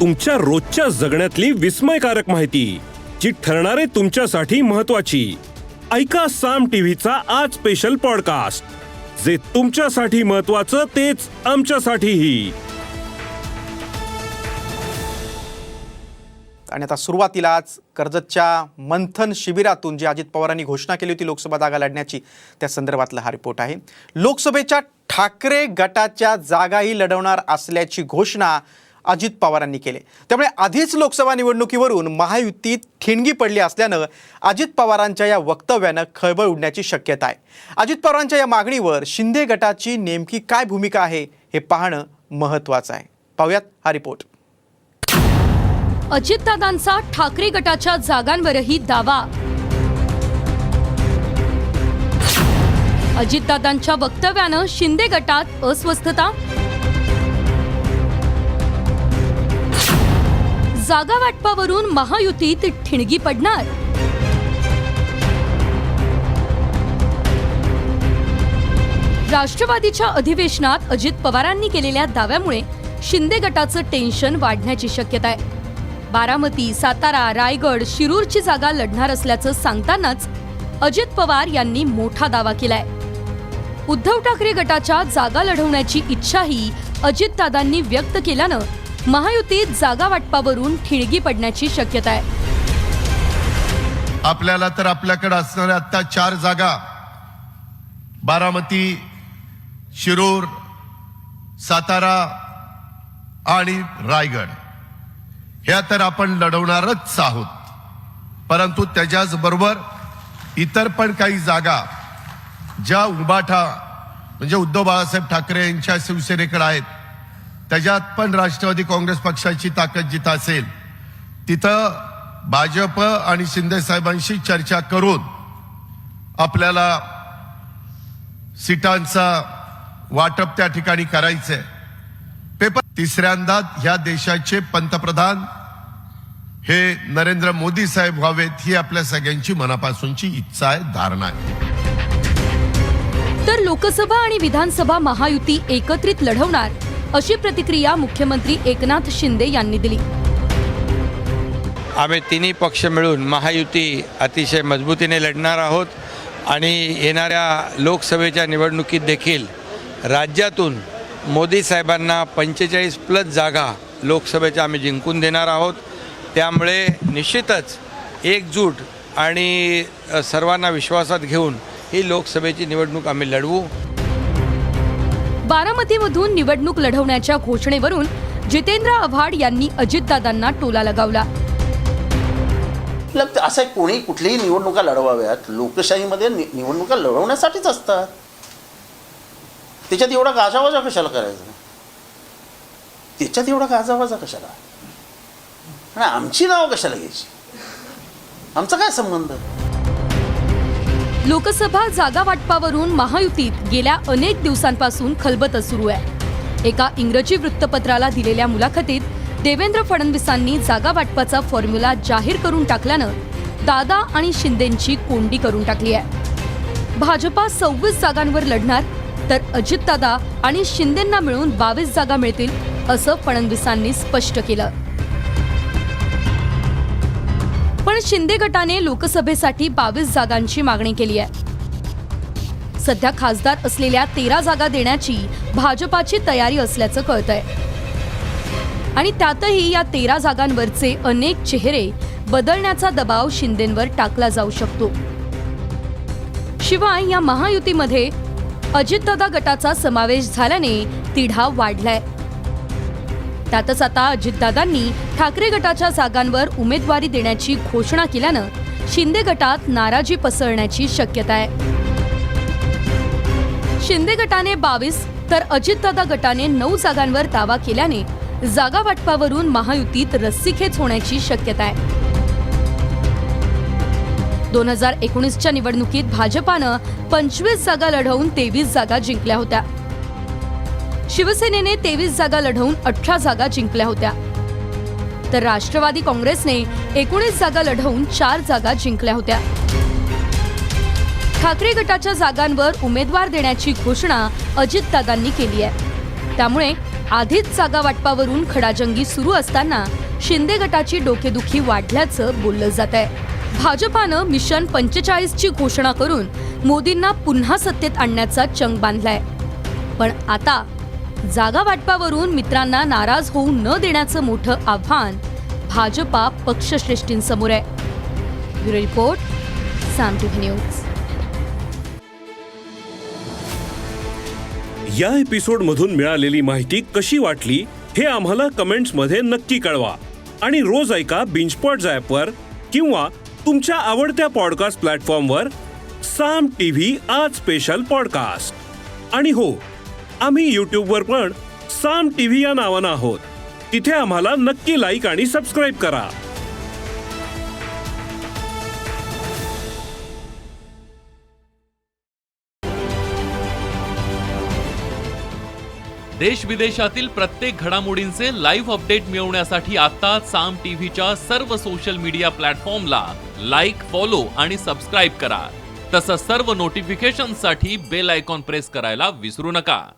तुमच्या रोजच्या जगण्यातली विस्मयकारक माहिती जी ठरणारे तुमच्यासाठी महत्वाची ऐका साम टीव्हीचा आज स्पेशल पॉडकास्ट जे तुमच्यासाठी महत्वाचं तेच आमच्यासाठीही. आणि आता सुरुवातीलाच कर्जतच्या मंथन शिबिरातून जी अजित पवारांनी घोषणा केली होती लोकसभा जागा लढण्याची त्या संदर्भातला हा रिपोर्ट आहे. लोकसभेच्या ठाकरे गटाच्या जागाही लढवणार असल्याची घोषणा अजित पवारांनी केले. त्यामुळे आधीच लोकसभा निवडणुकीवरून महायुतीत ठिणगी पडली असल्यानं अजित पवारांच्या या वक्तव्यानं खळबळ उडण्याची शक्यता आहे. अजित पवारांच्या या मागणीवर शिंदे गटाची नेमकी काय भूमिका आहे हे पाहणं महत्त्वाचं आहे. पाहूयात हा रिपोर्ट. अजितदादांचा ठाकरे गटाच्या जागांवरही दावा. अजितदादांच्या वक्तव्यानं शिंदे गटात अस्वस्थता जागा वाटपावरून महायुतीत ठिणगी पडणार. राष्ट्रवादीच्या अधिवेशनात अजित पवारांनी केलेल्या दाव्यामुळे शिंदे गटाचं टेन्शन वाढण्याची शक्यता आहे. बारामती सातारा रायगड शिरूरची जागा लढणार असल्याचं सांगतानाच अजित पवार यांनी मोठा दावा केलाय. उद्धव ठाकरे गटाच्या जागा लढवण्याची इच्छाही अजितदादांनी व्यक्त केल्यानं महायुतीत जागा वाटपावरून ठिणगी पडण्याची शक्यता आहे. आपल्याला तर आपल्याकडे असणाऱ्या आता चार जागा बारामती शिरूर सातारा आणि रायगड ह्या तर आपण लढवणारच आहोत. परंतु त्याच्याच बरोबर इतर पण काही जागा ज्या उभाठा म्हणजे उद्धव बाळासाहेब ठाकरे यांच्या शिवसेनेकडे आहेत त्याच्यात पण राष्ट्रवादी काँग्रेस पक्षाची ताकद जिथं असेल तिथं भाजप आणि शिंदे साहेबांशी चर्चा करून आपल्याला सीटांचा वाटप त्या ठिकाणी करायचंय. पेपर तिसऱ्यांदा ह्या देशाचे पंतप्रधान हे नरेंद्र मोदी साहेब व्हावेत ही आपल्या सगळ्यांची मनापासूनची इच्छा आहे धारणा आहे. तर लोकसभा आणि विधानसभा महायुती एकत्रित लढवणार. अशी प्रतिक्रिया मुख्यमंत्री एकनाथ शिंदे यांनी दिली. आम्ही तिन्ही पक्ष मिळून महायुती अतिशय मजबूतीने लढणार आहोत आणि येणाऱ्या लोकसभेच्या निवडणुकीत देखील राज्यातून मोदी साहेबांना पंचेचाळीस प्लस जागा लोकसभेच्या आम्ही जिंकून देणार आहोत. त्यामुळे निश्चितच एकजूट आणि सर्वांना विश्वासात घेऊन ही लोकसभेची निवडणूक आम्ही लढवू. बारामतीमधून निवडणूक लढवण्याच्या घोषणेवरून जितेंद्र आव्हाड यांनी अजितदादांना टोला लगावला. असं आहे, कोणी कुठलीही निवडणुका लढवाव्यात लोकशाहीमध्ये निवडणुका लढवण्यासाठीच असतात. त्याच्यात एवढा गाजावाजा कशाला करायचा? त्याच्यात एवढा गाजावाजा कशाला? आणि आमची नावं कशाला घ्यायची? आमचा काय संबंध? लोकसभा जागा वाटपावरून महायुतीत गेल्या अनेक दिवसांपासून खलबत सुरू आहे. एका इंग्रजी वृत्तपत्राला दिलेल्या मुलाखतीत देवेंद्र फडणवीसांनी जागा वाटपाचा फॉर्म्युला जाहीर करून टाकल्यानं दादा आणि शिंदेंची कोंडी करून टाकली आहे. भाजपा सव्वीस जागांवर लढणार तर अजितदादा आणि शिंदेंना मिळून बावीस जागा मिळतील असं फडणवीसांनी स्पष्ट केलं. पण शिंदे गटाने लोकसभेसाठी बावीस जागांची मागणी केली आहे. सध्या खासदार असलेल्या तेरा जागा देण्याची भाजपाची तयारी असल्याचं कळतंय. आणि त्यातही या तेरा जागांवरचे अनेक चेहरे बदलण्याचा दबाव शिंदेंवर टाकला जाऊ शकतो. शिवाय या महायुतीमध्ये अजितदादा गटाचा समावेश झाल्याने तिढा वाढलाय. त्यातच आता अजितदादांनी ठाकरे गटाच्या जागांवर उमेदवारी देण्याची घोषणा केल्यानं शिंदे गटात नाराजी पसरण्याची शक्यता आहे. शिंदे गटाने बावीस तर अजितदादा गटाने नऊ जागांवर दावा केल्याने जागा वाटपावरून महायुतीत रस्सीखेच होण्याची शक्यता आहे. दोन हजार एकोणीसच्या निवडणुकीत भाजपानं पंचवीस जागा लढवून तेवीस जागा जिंकल्या होत्या. शिवसेनेने तेवीस जागा लढवून अठरा जागा जिंकल्या होत्या. तर राष्ट्रवादी काँग्रेसने एकोणीस जागा लढवून चार जागा जिंकल्या होत्या. ठाकरे गटाच्या जागांवर उमेदवार देण्याची घोषणा अजितदादांनी केली आहे. त्यामुळे आधीच जागा वाटपावरून खडाजंगी सुरू असताना शिंदे गटाची डोकेदुखी वाढल्याचं बोललं जात आहे. भाजपानं मिशन पंचेचाळीसची घोषणा करून मोदींना पुन्हा सत्तेत आणण्याचा चंग बांधलाय. पण आता जागा वाटपावरून मित्रांना नाराज होऊ न देण्याचं मोठं आव्हान भाजपा पक्षश्रेष्ठींसमोर आहे. Bureau report Saam TV news. या एपिसोड मधून मिळालेली माहिती कशी वाटली हे आम्हाला कमेंट्समध्ये नक्की कळवा. आणि रोज ऐका बिंचपॉट वर किंवा तुमच्या आवडत्या पॉडकास्ट प्लॅटफॉर्मवर साम टीव्ही आज स्पेशल पॉडकास्ट. आणि हो आम्ही यूट्यूबवर पण साम टीव्ही या नावानं आहोत. तिथे आम्हाला नक्की लाईक आणि सबस्क्राईब करा. देश विदेशातील प्रत्येक घडामोडींचे लाईव्ह अपडेट मिळवण्यासाठी आता साम टीव्हीच्या सर्व सोशल मीडिया प्लॅटफॉर्मला लाईक फॉलो आणि सबस्क्राईब करा. तसंच सर्व नोटिफिकेशनसाठी बेल आयकॉन प्रेस करायला विसरू नका.